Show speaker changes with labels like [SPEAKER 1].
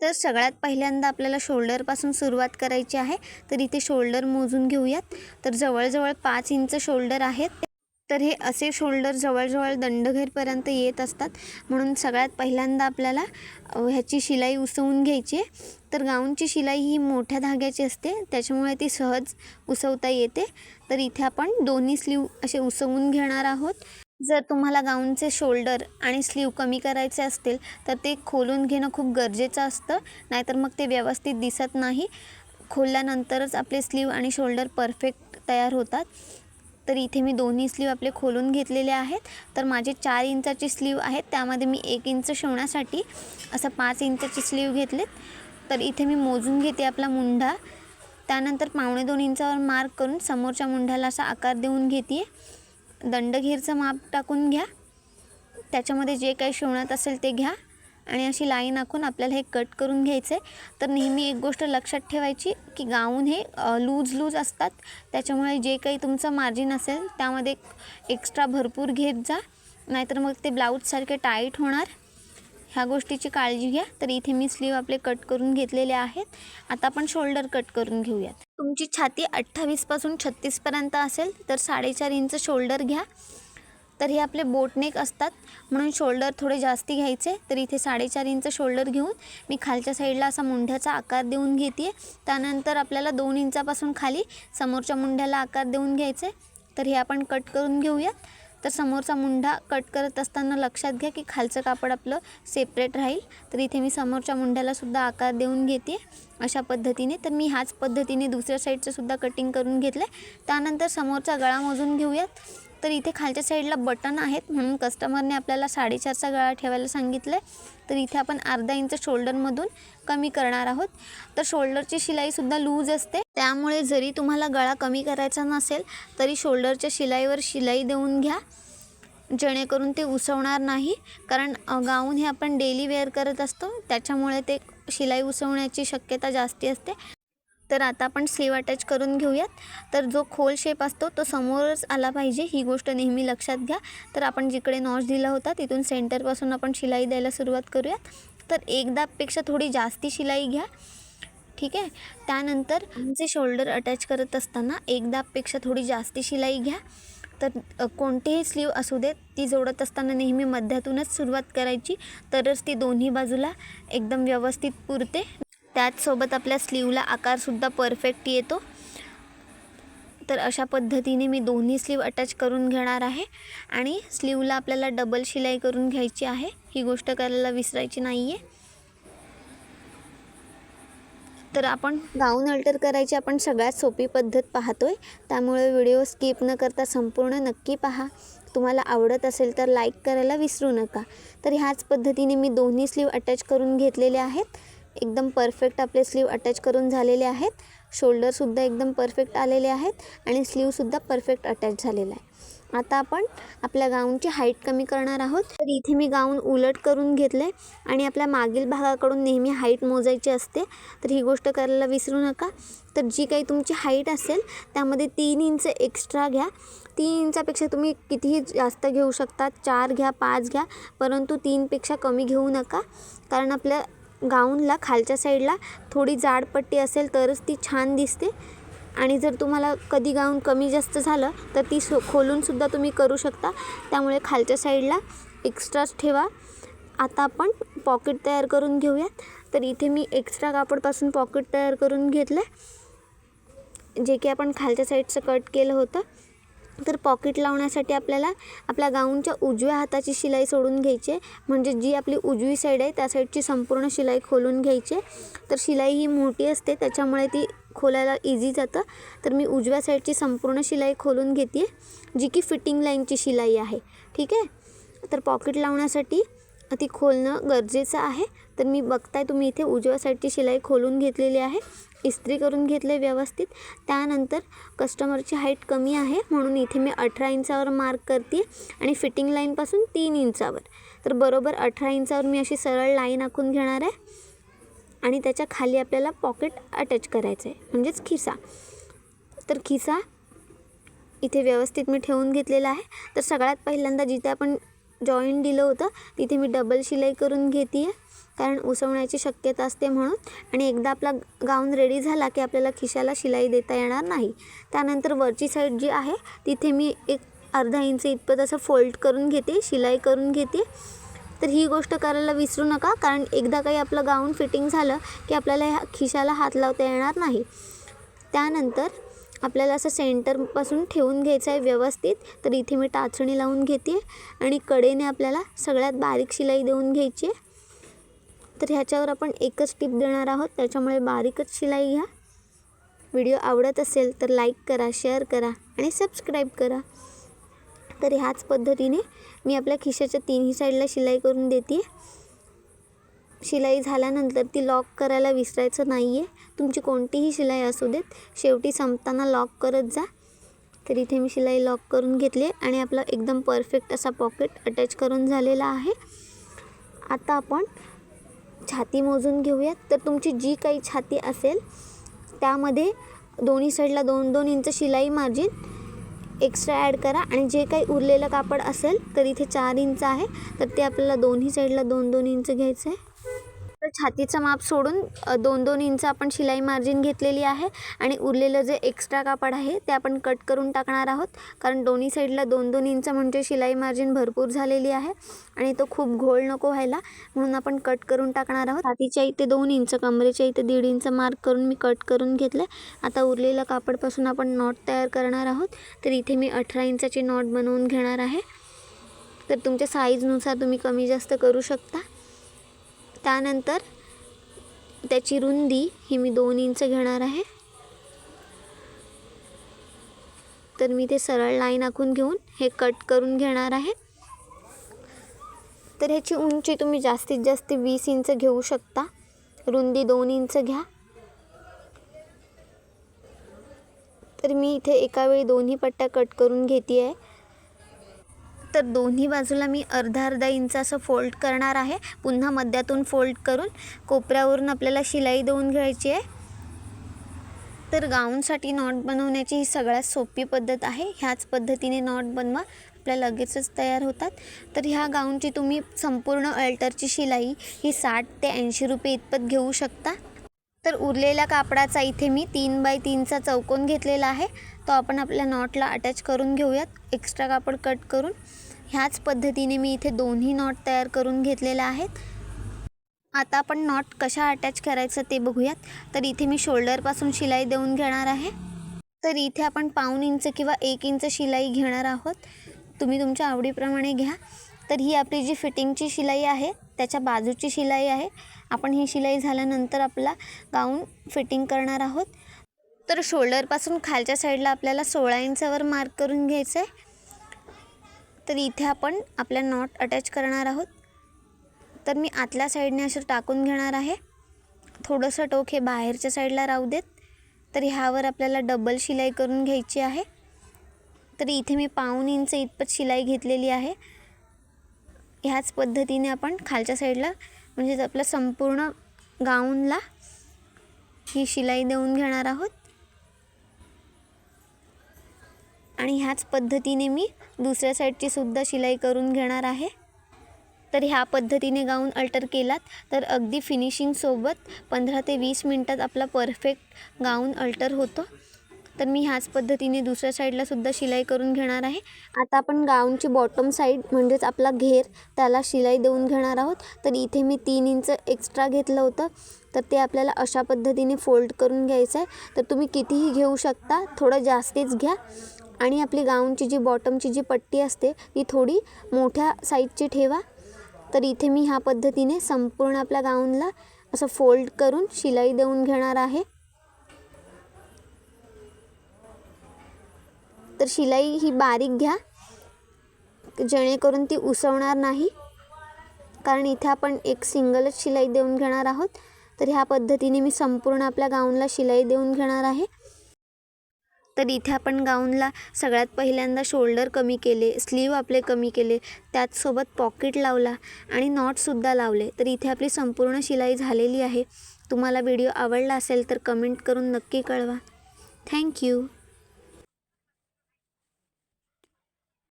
[SPEAKER 1] तर सगळ्यात पहिल्यांदा आपल्याला शोल्डरपासून सुरुवात करायची आहे. तर इथे शोल्डर मोजून घेऊयात. तर जवळजवळ पाच इंच शोल्डर आहेत. तर हे असे शोल्डर जवळजवळ दंडघेरपर्यंत येत असतात. म्हणून सगळ्यात पहिल्यांदा आपल्याला ह्याची शिलाई उसवून घ्यायची आहे. तर गाऊनची शिलाई ही मोठ्या धाग्याची असते. त्याच्यामुळे ती सहज उसवता येते. तर इथे आपण दोन्ही स्लीव असे उसवून घेणार आहोत. जर तुम्हाला गाऊनचे शोल्डर आणि स्लीव कमी करायचे असतील तर ते खोलून घेणं खूप गरजेचं असतं. नाहीतर मग ते व्यवस्थित दिसत नाही. खोलल्यानंतरच आपले स्लीव आणि शोल्डर परफेक्ट तयार होतात. तर इथे मी दोन्ही स्लीव आपले खोलून घेतलेले आहेत. तर माझे चार इंचाची स्लीव आहेत. त्यामध्ये मी एक इंच शिवण्यासाठी असं पाच इंचाची स्लीव घेतलेत. तर इथे मी मोजून घेते आपला मुंढा त्यानंतर पावणे दोन इंचावर मार्क करून समोरच्या मुंढ्याला असा आकार देऊन घेते दंडघेरचं माप टाकून घ्या. त्याच्यामध्ये जे काही शिवण्यात असेल ते घ्या. आणि अशी लाईन आखून आपल्याला हे कट करून घ्यायचं आहे तर नेहमी एक गोष्ट लक्षात ठेवायची की गाऊन हे लूज लूज असतात. त्याच्यामुळे जे काही तुमचं मार्जिन असेल त्यामध्ये एक्स्ट्रा भरपूर घेत जा. नाहीतर मग ते ब्लाऊजसारखे टाईट होणार. ह्या गोष्टीची काळजी घ्या. तर इथे मी स्लीव आपले कट करून घेतलेले आहेत. आता आपण शोल्डर कट करून घेऊयात. तुमची छाती अठ्ठावीसपासून छत्तीसपर्यंत असेल तर साडेचार इंच शोल्डर घ्या. तर हे आपले बोटनेक असतात म्हणून शोल्डर थोडे जास्ती घ्यायचे. तर इथे साडेचार इंच शोल्डर घेऊन मी खालच्या साईडला असा मुंढ्याचा आकार देऊन घेते त्यानंतर आपल्याला दोन इंचापासून खाली समोरच्या मुंढ्याला आकार देऊन घ्यायचे. तर हे आपण कट करून घेऊयात. तर समोरचा मुंढा कट करत असताना लक्षात घ्या की खालचं कापड आपलं सेपरेट राहील. तर इथे मी समोरच्या मुंढ्याला सुद्धा आकार देऊन घेते अशा पद्धतीने. तर मी ह्याच पद्धतीने दुसऱ्या साईडचंसुद्धा कटिंग करून घेतलं आहे त्यानंतर समोरचा गळा मोजून घेऊयात. तर इथे खालच्या साईडला बटन आहेत म्हणून कस्टमरने आपल्याला साडेचारचा गळा ठेवायला सांगितलं आहे तर इथे आपण अर्धा इंच शोल्डरमधून कमी करणार आहोत. तर शोल्डरची शिलाईसुद्धा लूज असते. त्यामुळे जरी तुम्हाला गळा कमी करायचा नसेल तरी शोल्डरच्या शिलाईवर शिलाई देऊन घ्या. जेणेकरून ते उसवणार नाही. कारण गाऊन हे आपण डेली वेअर करत असतो. त्याच्यामुळे ते शिलाई उसवण्याची शक्यता जास्ती असते. तर आता आपण स्लीव अटॅच करून घेऊयात. तर जो खोल शेप असतो तो समोरच आला पाहिजे. ही गोष्ट नेहमी लक्षात घ्या. तर आपण जिकडे नॉच दिला होता तिथून सेंटरपासून आपण शिलाई द्यायला सुरुवात करूयात. तर एकदापेक्षा थोडी जास्ती शिलाई घ्या. ठीक आहे? त्यानंतर जे शोल्डर अटॅच करत असताना एकदापेक्षा थोडी जास्ती शिलाई घ्या. तर कोणतीही कोणतेही स्लीव असू देत ती जोडत असताना नेहमी मध्यातूनच सुरुवात करायची. तरच ती दोन्ही बाजूला एकदम व्यवस्थित पुरते. त्याचसोबत आपल्या स्लीवला आकारसुद्धा परफेक्ट येतो. तर अशा पद्धतीने मी दोन्ही स्लीव अटॅच करून घेणार आहे. आणि स्लीवला आपल्याला डबल शिलाई करून घ्यायची आहे. ही गोष्ट करायला विसरायची नाही आहे तर आपण गाऊन अल्टर करायची आपण सगळ्यात सोपी पद्धत पाहतोय. त्यामुळे व्हिडिओ स्किप न करता संपूर्ण नक्की पहा. तुम्हाला आवडत असेल तर लाईक करायला विसरू नका. तर ह्याच पद्धतीने मी दोन्ही स्लीव अटॅच करून घेतलेले आहेत. एकदम परफेक्ट आपले स्लीव अटॅच करून झालेले आहेत. शोल्डरसुद्धा एकदम परफेक्ट आलेले आहेत आणि स्लीवसुद्धा परफेक्ट अटॅच झालेला आहे. आता आपण आपल्या गाऊनची हाईट कमी करणार आहोत. तर इथे मी गाऊन उलट करून घेतले आणि आपल्या मागील भागाकडून नेहमी हाईट मोजायची असते. तर ही गोष्ट करायला विसरू नका. तर जी काही तुमची हाईट असेल त्यामध्ये तीन इंच एक्स्ट्रा घ्या. तीन इंचापेक्षा तुम्ही कितीही जास्त घेऊ शकता. चार घ्या पाच घ्या परंतु तीनपेक्षा कमी घेऊ नका. कारण आपल्या गाऊनला खालच्या साईडला थोडी जाड पट्टी असेल तरच ती छान दिसते. आणि जर तुम्हाला कधी गाऊन कमी जास्त झालं तर ती सो खोलूनसुद्धा तुम्ही करू शकता. त्यामुळे खालच्या साईडला एक्स्ट्राच ठेवा. आता आपण पॉकेट तयार करून घेऊयात. तर इथे मी एक्स्ट्रा कापडपासून पॉकेट तयार करून घेतलं आहे जे की आपण खालच्या साईडचं कट केलं होतं. तर पॉकेट लावण्यासाठी आपल्याला आपल्या गाऊनच्या उजव्या हाताची शिलाई सोडून घ्यायची आहे. म्हणजे जी आपली उजवी साईड आहे त्या साईडची संपूर्ण शिलाई खोलून घ्यायची आहे. तर शिलाई ही मोठी असते त्याच्यामुळे ती खोलायला इझी जातं. तर मी उजव्या साईडची संपूर्ण शिलाई खोलून घेते जी की फिटिंग लाईनची शिलाई आहे. ठीक आहे? तर पॉकेट लावण्यासाठी ती खोलणं गरजेचं आहे. तर मी बघताय तुम्ही इथे उजव्या साईडची शिलाई खोलून घेतलेली आहे. इस्त्री करून घेतले व्यवस्थित. त्यानंतर कस्टमरची हाईट कमी आहे म्हणून इथे मी अठरा इंचावर मार्क करते आणि फिटिंग लाईनपासून तीन इंचावर. तर बरोबर अठरा इंचावर मी अशी सरळ लाईन आखून घेणार आहे. आणि त्याच्याखाली आपल्याला पॉकेट अटॅच करायचं आहे म्हणजेच खिसा. तर खिसा इथे व्यवस्थित मी ठेवून घेतलेला आहे. तर सगळ्यात पहिल्यांदा जिथे आपण जॉईंट दिलं होतं तिथे मी डबल शिलाई करून घेते आहे कारण उसवण्याची शक्यता असते म्हणून. आणि एकदा आपला गाऊन रेडी झाला की आपल्याला खिशाला शिलाई देता येणार नाही. त्यानंतर वरची साईड जी आहे तिथे मी एक अर्धा इंच इतपत असं फोल्ड करून घेते शिलाई करून घेते. तर ही गोष्ट करायला विसरू नका कारण एकदा काही आपलं गाऊन फिटिंग झालं की आपल्याला ह्या खिशाला हात लावता येणार नाही. त्यानंतर आपल्याला असं सेंटरपासून ठेवून घ्यायचं आहे व्यवस्थित. तर इथे मी टाचणी लावून घेते आणि कडेने आपल्याला सगळ्यात बारीक शिलाई देऊन घ्यायची आहे. तर ह्याच्यावर आपण एकच टिप देणार आहोत. त्याच्यामुळे बारीकच शिलाई घ्या. व्हिडिओ आवडत असेल तर लाईक करा शेअर करा आणि सबस्क्राईब करा. तर ह्याच पद्धतीने मी आपल्या खिशाच्या तिन्ही साईडला शिलाई करून देते शिलाई झाल्यानंतर ती लॉक करायला विसरायचं नाही आहे तुमची कोणतीही शिलाई असू देत शेवटी संपताना लॉक करत जा. तर इथे मी शिलाई लॉक करून घेतली आणि आपला एकदम परफेक्ट असा पॉकेट अटॅच करून झालेला आहे. आता आपण छाती मोजून घेऊयात. तर तुमची जी काही छाती असेल त्यामध्ये दोन्ही साईडला दोन दोन इंच शिलाई मार्जिन एक्स्ट्रा ॲड करा. आणि जे काही उरलेलं कापड असेल तर इथे चार इंच आहे. तर ते आपल्याला दोन्ही साईडला दोन दोन इंच घ्यायचं आहे छातीचं माप सोडून दोन दोन इंच आपण शिलाई मार्जिन घेतलेली आहे आणि उरलेलं जे एक्स्ट्रा कापड आहे ते आपण कट करून टाकणार आहोत. कारण दोन्ही साईडला दोन दोन इंच म्हणजे शिलाई मार्जिन भरपूर झालेली आहे आणि तो खूप घोळ नको व्हायला. म्हणून आपण कट करून टाकणार आहोत. छातीच्या इथे दोन इंच कमरेच्या इथे दीड इंच मार्क करून मी कट करून घेतलं आता उरलेलं कापडपासून आपण नॉट तयार करणार आहोत. तर इथे मी अठरा इंचाची नॉट बनवून घेणार आहे. तर तुमच्या साईजनुसार तुम्ही कमी जास्त करू शकता. त्यानंतर त्याची रुंदी ही मी दोन इंच घेणार आहे. तर मी ते सरळ लाईन आखून घेऊन हे कट करून घेणार आहे. तर ह्याची उंची तुम्ही जास्तीत जास्त वीस इंच घेऊ शकता. रुंदी दोन इंच घ्या. तर मी इथे एका वेळी दोन्ही पट्ट्या कट करून घेते आहे तर दोन्ही बाजूला मी अर्धा अर्धा इंच असं फोल्ड करणार आहे. पुन्हा मध्यातून फोल्ड करून कोपऱ्यावरून आपल्याला शिलाई देऊन घ्यायची आहे. तर गाऊनसाठी नॉट बनवण्याची ही सगळ्यात सोपी पद्धत आहे. ह्याच पद्धतीने नॉट बनवा. आपल्या लगेचच तयार होतात. तर ह्या गाऊनची तुम्ही संपूर्ण अल्टरची शिलाई ही साठ ते ऐंशी रुपये इतपत घेऊ शकता. तर उरलेल्या कापडाचा इथे मी तीन बाय तीनचा चौकोन घेतलेला आहे. तो आपण आपल्या नॉटला अटॅच करून घेऊयात. एक्स्ट्रा कापड कट करून. ह्याच पद्धतीने मी इथे दोन्ही नॉट तयार करून घेतलेल्या आहेत. आता आपण नॉट कशा अटॅच करायचं ते बघूयात. तर इथे मी शोल्डरपासून शिलाई देऊन घेणार आहे. तर इथे आपण पाऊण इंच किंवा एक इंच शिलाई घेणार आहोत. तुम्ही तुमच्या आवडीप्रमाणे घ्या. तर ही आपली जी फिटिंगची शिलाई आहे त्याच्या बाजूची शिलाई आहे. आपण ही शिलाई झाल्यानंतर आपला गाऊन फिटिंग करणार आहोत. तर शोल्डरपासून खालच्या साईडला आपल्याला सोळा इंचावर मार्क करून घ्यायचं आहे तर इथे आपण आपल्या नॉट अटॅच करणार आहोत. तर मी आतल्या साईडने असं टाकून घेणार आहे. थोडंसं टोक हे बाहेरच्या साईडला राहू देत. तर ह्यावर आपल्याला डबल शिलाई करून घ्यायची आहे. तर इथे मी पाऊन इंच इतपत शिलाई घेतलेली आहे. ह्याच पद्धतीने आपण खालच्या साईडला म्हणजेच आपल्या संपूर्ण गाऊनला ही शिलाई देऊन घेणार आहोत. आणि ह्याच पद्धतीने मी दुसऱ्या साईडची सुद्धा शिलाई करून घेणार आहे. तर ह्या पद्धतीने गाऊन अल्टर केलात तर अगदी फिनिशिंगसोबत पंधरा ते वीस मिनटात आपला परफेक्ट गाऊन अल्टर होतो. तर मी ह्याच पद्धतीने दुसऱ्या साईडलासुद्धा शिलाई करून घेणार आहे. आता आपण गाऊनची बॉटम साईड म्हणजेच आपला घेर त्याला शिलाई देऊन घेणार आहोत. तर इथे मी तीन इंच एक्स्ट्रा घेतलं होतं. तर ते आपल्याला अशा पद्धतीने फोल्ड करून घ्यायचं आहे तर तुम्ही कितीही घेऊ शकता थोडं जास्तीच घ्या. आणि आपली गाऊनची जी बॉटमची जी पट्टी असते ती थोडी मोठ्या साईजची ठेवा. तर इथे मी ह्या पद्धतीने संपूर्ण आपल्या गाऊनला असं फोल्ड करून शिलाई देऊन घेणार आहे. तर शिलाई ही बारीक घ्या जेणेकरून ती उसवणार नाही. कारण इथे आपण एक सिंगलच शिलाई देऊन घेणार आहोत. तर ह्या पद्धतीने मी संपूर्ण आपल्या गाऊनला शिलाई देऊन घेणार आहे. तर इथे आपण गाऊनला सगळ्यात पहिल्यांदा शोल्डर कमी केले स्लीव आपले कमी केले त्याचसोबत पॉकेट लावला आणि नॉटसुद्धा लावले. तर इथे आपली संपूर्ण शिलाई झालेली आहे. तुम्हाला व्हिडिओ आवडला असेल तर कमेंट करून नक्की कळवा. थँक्यू